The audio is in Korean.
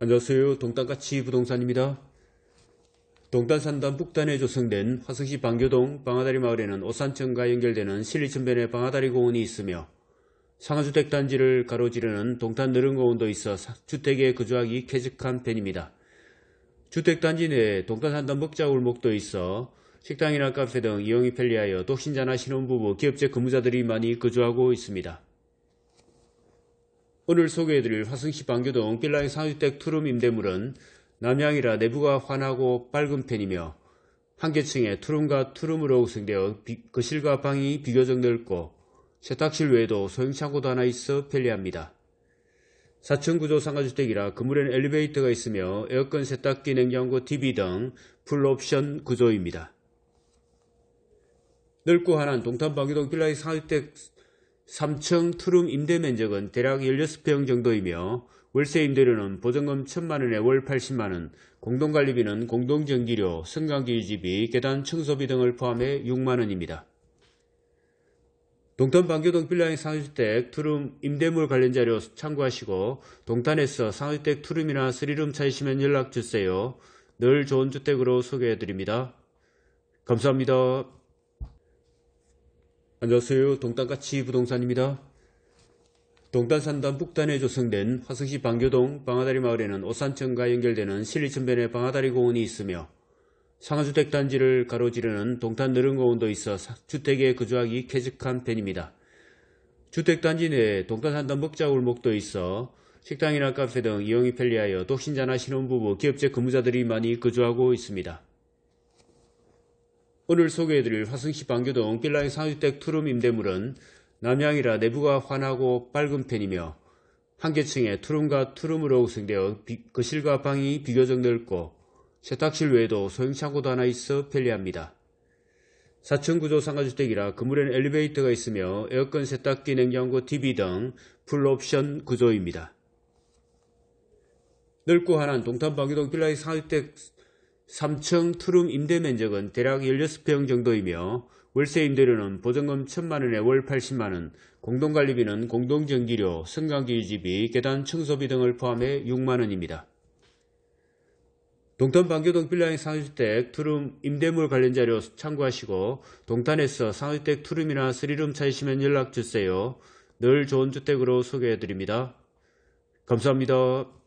안녕하세요. 동탄가치 부동산입니다. 동탄 산단 북단에 조성된 화성시 방교동 방아다리 마을에는 오산천과 연결되는 실리천변의 방아다리 공원이 있으며 상하주택 단지를 가로지르는 동탄 느른공원도 있어 사- 주택에 거주하기 쾌적한 편입니다. 주택 단지 내에 동탄 산단 먹자 골목도 있어 식당이나 카페 등 이용이 편리하여 독신자나 신혼부부, 기업체 근무자들이 많이 거주하고 있습니다. 오늘 소개해드릴 화성시 방교동 빌라의 상주택 투룸 임대물은 남향이라 내부가 환하고 밝은 편이며 한 개층에 투룸과 투룸으로 구성되어 비- 거실과 방이 비교적 넓고 세탁실 외에도 소형 창고도 하나 있어 편리합니다. 4층 구조 상가주택이라 건물에는 엘리베이터가 있으며 에어컨, 세탁기, 냉장고, TV 등 풀옵션 구조입니다. 넓고 환한 동탄 방교동 빌라의 상주택 3층 투룸 임대 면적은 대략 16평 정도이며 월세 임대료는 보증금 1000만원에 월 80만원, 공동관리비는 공동전기료, 승강기 유지비, 계단 청소비 등을 포함해 6만원입니다. 동탄 방교동 빌라의 상주택 투룸 임대물 관련 자료 참고하시고 동탄에서 상주택 투룸이나 쓰리룸 찾으시면 연락주세요. 늘 좋은 주택으로 소개해드립니다. 감사합니다. 안녕하세요. 동탄가치 부동산입니다. 동탄 산단 북단에 조성된 화성시 방교동 방아다리 마을에는 오산천과 연결되는 실리천변의 방아다리 공원이 있으며 상하주택 단지를 가로지르는 동탄 느른공원도 있어 사- 주택에 거주하기 쾌적한 편입니다. 주택 단지 내에 동탄 산단 먹자 골목도 있어 식당이나 카페 등 이용이 편리하여 독신자나 신혼부부, 기업체 근무자들이 많이 거주하고 있습니다. 오늘 소개해드릴 화성시 방교동 빌라의 상주택 투룸 임대물은 남향이라 내부가 환하고 밝은 편이며 한 개층에 투룸과 투룸으로 구성되어 비- 거실과 방이 비교적 넓고 세탁실 외에도 소형 창고도 하나 있어 편리합니다. 4층 구조 상가주택이라 건물에는 엘리베이터가 있으며 에어컨, 세탁기, 냉장고, TV 등 풀옵션 구조입니다. 넓고 환한 동탄 방교동 빌라의 상주택 3층 투룸 임대 면적은 대략 16평 정도이며 월세 임대료는 보증금 1000만원에 월 80만원, 공동관리비는 공동전기료, 승강기 유지비, 계단 청소비 등을 포함해 6만원입니다. 동탄 방교동 빌라의 상주택 투룸 임대물 관련 자료 참고하시고 동탄에서 상주택 투룸이나 쓰리룸 찾으시면 연락주세요. 늘 좋은 주택으로 소개해드립니다. 감사합니다.